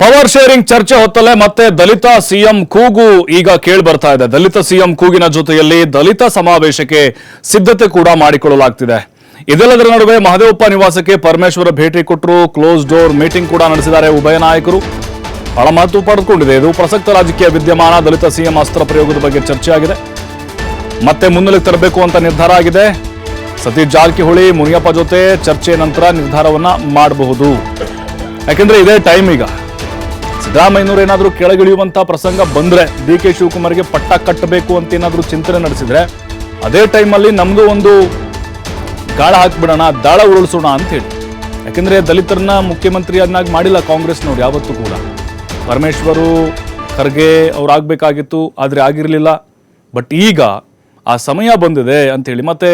Power sharing ಚರ್ಚೆ ಹೊತ್ತಲ್ಲೇ ಮತ್ತೆ ದಲಿತ CM ಕೂಗು ಈಗ ಕೇಳಿ ಬರ್ತಾ ಇದೆ. ದಲಿತ ಸಿಎಂ ಕೂಗಿನ ಜೊತೆಯಲ್ಲಿ ದಲಿತ ಸಮಾವೇಶಕ್ಕೆ ಸಿದ್ಧತೆ ಕೂಡ ಮಾಡಿಕೊಳ್ಳಲಾಗ್ತಿದೆ. ಇದೆಲ್ಲದರ ನಡುವೆ ಮಹದೇವಪ್ಪ ನಿವಾಸಕ್ಕೆ ಪರಮೇಶ್ವರ ಭೇಟಿ ಕೊಟ್ಟರು. ಕ್ಲೋಸ್ ಡೋರ್ ಮೀಟಿಂಗ್ ಕೂಡ ನಡೆಸಿದ್ದಾರೆ ಉಭಯ ನಾಯಕರು. ಬಹಳ ಮಹತ್ವ ಪಡೆದುಕೊಂಡಿದೆ. ಇದು ಪ್ರಸಕ್ತ ರಾಜಕೀಯ ವಿದ್ಯಮಾನ. ದಲಿತ ಸಿಎಂ ಅಸ್ತ್ರ ಪ್ರಯೋಗದ ಬಗ್ಗೆ ಚರ್ಚೆಯಾಗಿದೆ. ಮತ್ತೆ ಮುನ್ನೆಲೆಗೆ ತರಬೇಕು ಅಂತ ನಿರ್ಧಾರ ಆಗಿದೆ. ಸತೀಶ್ ಜಾರಕಿಹೊಳಿ, ಮುನಿಯಪ್ಪ ಜೊತೆ ಚರ್ಚೆ ನಂತರ ನಿರ್ಧಾರವನ್ನ ಮಾಡಬಹುದು. ಯಾಕೆಂದ್ರೆ ಇದೇ ಟೈಮ್ ಈಗ. ಸಿದ್ದರಾಮಯ್ಯನವರು ಏನಾದರೂ ಕೆಳಗಿಳಿಯುವಂಥ ಪ್ರಸಂಗ ಬಂದರೆ ಡಿ ಕೆ ಶಿವಕುಮಾರ್ಗೆ ಪಟ್ಟ ಕಟ್ಟಬೇಕು ಅಂತ ಏನಾದರೂ ಚಿಂತನೆ ನಡೆಸಿದರೆ ಅದೇ ಟೈಮಲ್ಲಿ ನಮಗೂ ಒಂದು ಗಾಳ ಹಾಕ್ಬಿಡೋಣ, ದಾಳ ಉರುಳಿಸೋಣ ಅಂತ ಹೇಳಿ. ಯಾಕೆಂದರೆ ದಲಿತರನ್ನ ಮುಖ್ಯಮಂತ್ರಿಯನ್ನಾಗಿ ಮಾಡಿಲ್ಲ ಕಾಂಗ್ರೆಸ್ನವ್ರು ಯಾವತ್ತೂ ಕೂಡ. ಪರಮೇಶ್ವರು ಖರ್ಗೆ ಅವ್ರು ಆಗ್ಬೇಕಾಗಿತ್ತು, ಆದರೆ ಆಗಿರಲಿಲ್ಲ. ಬಟ್ ಈಗ ಆ ಸಮಯ ಬಂದಿದೆ ಅಂಥೇಳಿ ಮತ್ತೆ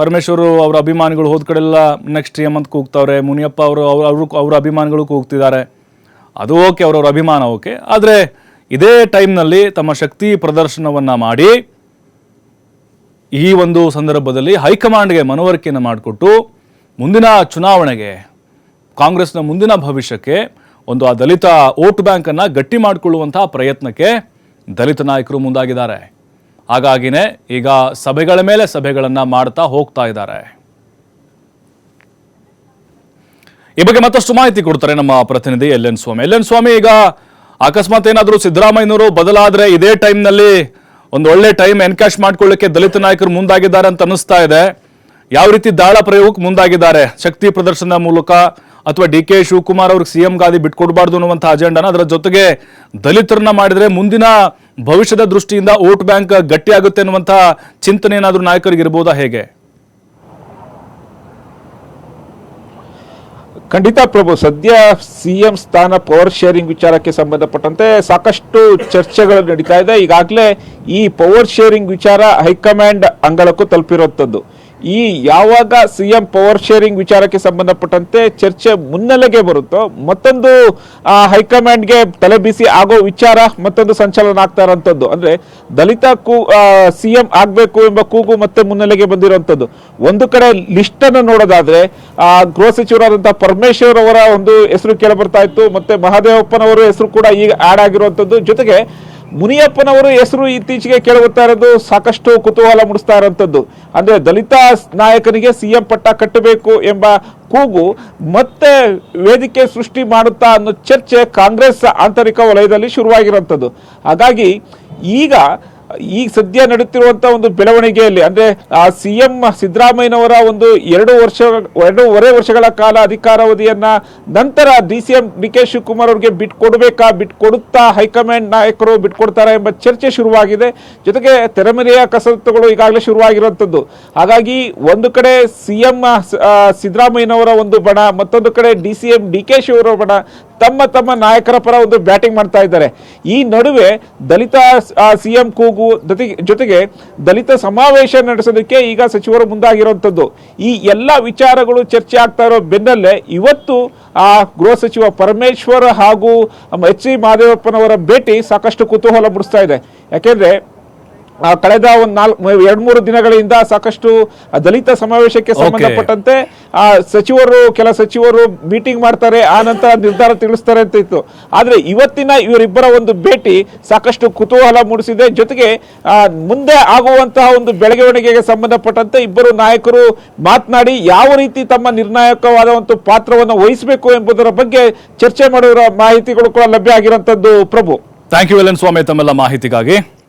ಪರಮೇಶ್ವರು ಅವರ ಅಭಿಮಾನಿಗಳು ಹೋದ ಕಡೆಲ್ಲ ನೆಕ್ಸ್ಟ್ ಎಂ ಅಂತ ಕೂಗ್ತಾವ್ರೆ, ಮುನಿಯಪ್ಪ ಅವರು ಅವರು, ಅವರ ಅಭಿಮಾನಿಗಳು ಕೂಗ್ತಿದ್ದಾರೆ. ಅದು ಓಕೆ ಅವರವರ ಅಭಿಮಾನ ಓಕೆ. ಆದರೆ ಇದೇ ಟೈಮ್ನಲ್ಲಿ ತಮ್ಮ ಶಕ್ತಿ ಪ್ರದರ್ಶನವನ್ನು ಮಾಡಿ ಈ ಒಂದು ಸಂದರ್ಭದಲ್ಲಿ ಹೈಕಮಾಂಡ್ಗೆ ಮನವರಿಕೆಯನ್ನು ಮಾಡಿಕೊಟ್ಟು ಮುಂದಿನ ಚುನಾವಣೆಗೆ, ಕಾಂಗ್ರೆಸ್ನ ಮುಂದಿನ ಭವಿಷ್ಯಕ್ಕೆ ಒಂದು ಆ ದಲಿತ ವೋಟ್ ಬ್ಯಾಂಕನ್ನು ಗಟ್ಟಿ ಮಾಡಿಕೊಳ್ಳುವಂತಹ ಪ್ರಯತ್ನಕ್ಕೆ ದಲಿತ ನಾಯಕರು ಮುಂದಾಗಿದ್ದಾರೆ. ಹಾಗಾಗಿನೇ ಈಗ ಸಭೆಗಳ ಮೇಲೆ ಸಭೆಗಳನ್ನು ಮಾಡ್ತಾ ಹೋಗ್ತಾ ಇದ್ದಾರೆ. ಈ ಬಗ್ಗೆ ಮತ್ತಷ್ಟು ಮಾಹಿತಿ ಕೊಡ್ತಾರೆ ನಮ್ಮ ಪ್ರತಿನಿಧಿ L N Swamy. L N Swamy, ಈಗ ಅಕಸ್ಮಾತ್ ಏನಾದರೂ ಸಿದ್ದರಾಮಯ್ಯನವರು ಬದಲಾದ್ರೆ ಇದೇ ಟೈಮ್ನಲ್ಲಿ ಒಂದು ಒಳ್ಳೆ ಟೈಮ್ ಎನ್ಕ್ಯಾಶ್ ಮಾಡ್ಕೊಳ್ಳಿಕ್ಕೆ ದಲಿತ ನಾಯಕರು ಮುಂದಾಗಿದ್ದಾರೆ ಅಂತ ಅನ್ನಿಸ್ತಾ ಇದೆ. ಯಾವ ರೀತಿ ದಾಳ ಪ್ರಯೋಗಕ್ಕೆ ಮುಂದಾಗಿದ್ದಾರೆ? ಶಕ್ತಿ ಪ್ರದರ್ಶನದ ಮೂಲಕ ಅಥವಾ ಡಿ ಕೆ ಶಿವಕುಮಾರ್ ಅವ್ರಿಗೆ ಸಿಎಂ ಗಾದಿ ಬಿಟ್ಕೊಡ್ಬಾರ್ದು ಅನ್ನುವಂಥ ಅಜೆಂಡಾನ ಅದರ ಜೊತೆಗೆ ದಲಿತರನ್ನ ಮಾಡಿದ್ರೆ ಮುಂದಿನ ಭವಿಷ್ಯದ ದೃಷ್ಟಿಯಿಂದ ವೋಟ್ ಬ್ಯಾಂಕ್ ಗಟ್ಟಿಯಾಗುತ್ತೆ ಅನ್ನುವಂಥ ಚಿಂತನೆ ಏನಾದರೂ ನಾಯಕರಿಗೆ ಇರ್ಬೋದಾ ಹೇಗೆ? ಖಂಡಿತ ಪ್ರಭು, ಸದ್ಯ ಸಿ ಎಂ ಸ್ಥಾನ ಪವರ್ ಶೇರಿಂಗ್ ವಿಚಾರಕ್ಕೆ ಸಂಬಂಧಪಟ್ಟಂತೆ ಸಾಕಷ್ಟು ಚರ್ಚೆಗಳು ನಡೀತಾ ಇದೆ. ಈಗಾಗಲೇ ಈ ಪವರ್ ಶೇರಿಂಗ್ ವಿಚಾರ ಹೈಕಮಾಂಡ್ ಅಂಗಳಕ್ಕೂ ತಲುಪಿರುವಂಥದ್ದು. ಈ ಯಾವಾಗ ಸಿಎಂ ಪವರ್ ಶೇರಿಂಗ್ ವಿಚಾರಕ್ಕೆ ಸಂಬಂಧಪಟ್ಟಂತೆ ಚರ್ಚೆ ಮುನ್ನೆಲೆಗೆ ಬರುತ್ತೋ ಮತ್ತೊಂದು ಆ, ತಲೆ ತಲೆಬಿಸಿ ಆಗೋ ವಿಚಾರ ಮತ್ತೊಂದು ಸಂಚಲನ ಆಗ್ತಾ ಇರೋಂಥದ್ದು ಅಂದ್ರೆ ದಲಿತ ಕೂ ಸಿಎಂ ಆಗ್ಬೇಕು ಎಂಬ ಕೂಗು ಮತ್ತೆ ಮುನ್ನೆಲೆಗೆ ಬಂದಿರುವಂಥದ್ದು ಒಂದು ಕಡೆ ಲಿಸ್ಟ್ ಅನ್ನು ನೋಡೋದಾದ್ರೆ ಆ ಗೃಹ ಸಚಿವರಾದಂತಹ ಪರಮೇಶ್ವರ್ ಅವರ ಒಂದು ಹೆಸರು ಕೇಳಬರ್ತಾ ಇತ್ತು ಮತ್ತೆ ಮಹಾದೇವಪ್ಪನವರ ಹೆಸರು ಕೂಡ ಈಗ ಆಡ್ ಆಗಿರುವಂತದ್ದು ಜೊತೆಗೆ ಮುನಿಯಪ್ಪನವರು ಹೆಸರು ಇತ್ತೀಚೆಗೆ ಕೇಳುತ್ತಾ ಇರೋದು ಸಾಕಷ್ಟು ಕುತೂಹಲ ಮೂಡಿಸ್ತಾ ಇರೋಂಥದ್ದು ಅಂದರೆ ದಲಿತ ನಾಯಕನಿಗೆ ಸಿಎಂ ಪಟ್ಟ ಕಟ್ಟಬೇಕು ಎಂಬ ಕೂಗು ಮತ್ತೆ ವೇದಿಕೆ ಸೃಷ್ಟಿ ಮಾಡುತ್ತಾ ಅನ್ನೋ ಚರ್ಚೆ ಕಾಂಗ್ರೆಸ್ ಆಂತರಿಕ ವಲಯದಲ್ಲಿ ಶುರುವಾಗಿರುವಂತದ್ದು ಹಾಗಾಗಿ ಈಗ ಈಗ ಸದ್ಯ ನಡೆಯುತ್ತಿರುವಂಥ ಒಂದು ಬೆಳವಣಿಗೆಯಲ್ಲಿ, ಅಂದ್ರೆ ಆ ಸಿಎಂ ಸಿದ್ದರಾಮಯ್ಯನವರ ಒಂದು ಎರಡು ವರ್ಷ, ಎರಡೂವರೆ ವರ್ಷಗಳ ಕಾಲ ಅಧಿಕಾರಾವಧಿಯನ್ನ ನಂತರ D C M D K Shivakumar ಅವರಿಗೆ ಬಿಟ್ಕೊಡ್ಬೇಕಾ ಬಿಟ್ಕೊಡುತ್ತಾ ಹೈಕಮಾಂಡ್ ನಾಯಕರು ಬಿಟ್ಕೊಡ್ತಾರಾ ಎಂಬ ಚರ್ಚೆ ಶುರುವಾಗಿದೆ. ಜೊತೆಗೆ ತೆರೆಮರೆಯ ಕಸರತ್ತುಗಳು ಈಗಾಗಲೇ ಶುರುವಾಗಿರುವಂತದ್ದು. ಹಾಗಾಗಿ ಒಂದು ಕಡೆ ಸಿ ಎಂ ಸಿದ್ದರಾಮಯ್ಯನವರ ಒಂದು ಬಣ, ಮತ್ತೊಂದು ಕಡೆ D C M, D K ಶಿವರ ಬಣ ತಮ್ಮ ತಮ್ಮ ನಾಯಕರ ಪರ ಒಂದು ಬ್ಯಾಟಿಂಗ್ ಮಾಡ್ತಾ ಇದ್ದಾರೆ. ಈ ನಡುವೆ ದಲಿತ ಸಿಎಂ ಕೂಗು ಜೊತೆಗೆ ದಲಿತ ಸಮಾವೇಶ ನಡೆಸೋದಕ್ಕೆ ಈಗ ಸಚಿವರು ಮುಂದಾಗಿರುವಂಥದ್ದು. ಈ ಎಲ್ಲ ವಿಚಾರಗಳು ಚರ್ಚೆ ಆಗ್ತಾ ಇರೋ ಬೆನ್ನಲ್ಲೇ ಇವತ್ತು, ಆ, ಗೃಹ ಸಚಿವ ಪರಮೇಶ್ವರ್ ಹಾಗೂ ಎಚ್ ಸಿ ಮಹದೇವಪ್ಪನವರ ಭೇಟಿ ಸಾಕಷ್ಟು ಕುತೂಹಲ ಮೂಡಿಸ್ತಾ ಇದೆ. ಯಾಕೆಂದ್ರೆ ಕಳೆದ ಒಂದು ನಾಲ್ಕು ಎರಡ್ ಮೂರು ದಿನಗಳಿಂದ ಸಾಕಷ್ಟು ದಲಿತ ಸಮಾವೇಶಕ್ಕೆ ಸಂಬಂಧಪಟ್ಟಂತೆ ಆ ಸಚಿವರು ಕೆಲ ಸಚಿವರು ಮೀಟಿಂಗ್ ಮಾಡ್ತಾರೆ ಆ ನಂತರ ನಿರ್ಧಾರ ತಿಳಿಸ್ತಾರೆ ಅಂತ ಇತ್ತು. ಆದ್ರೆ ಇವತ್ತಿನ ಇವರಿಬ್ಬರ ಒಂದು ಭೇಟಿ ಸಾಕಷ್ಟು ಕುತೂಹಲ ಮೂಡಿಸಿದೆ. ಜೊತೆಗೆ ಆ, ಮುಂದೆ ಆಗುವಂತಹ ಒಂದು ಬೆಳವಣಿಗೆಗೆ ಸಂಬಂಧಪಟ್ಟಂತೆ ಇಬ್ಬರು ನಾಯಕರು ಮಾತನಾಡಿ ಯಾವ ರೀತಿ ತಮ್ಮ ನಿರ್ಣಾಯಕವಾದ ಒಂದು ಪಾತ್ರವನ್ನು ವಹಿಸಬೇಕು ಎಂಬುದರ ಬಗ್ಗೆ ಚರ್ಚೆ ಮಾಡುವ ಮಾಹಿತಿಗಳು ಕೂಡ ಲಭ್ಯ ಆಗಿರುವಂತದ್ದು Prabhu. Thank you L N Swamy ತಮ್ಮೆಲ್ಲ ಮಾಹಿತಿಗಾಗಿ.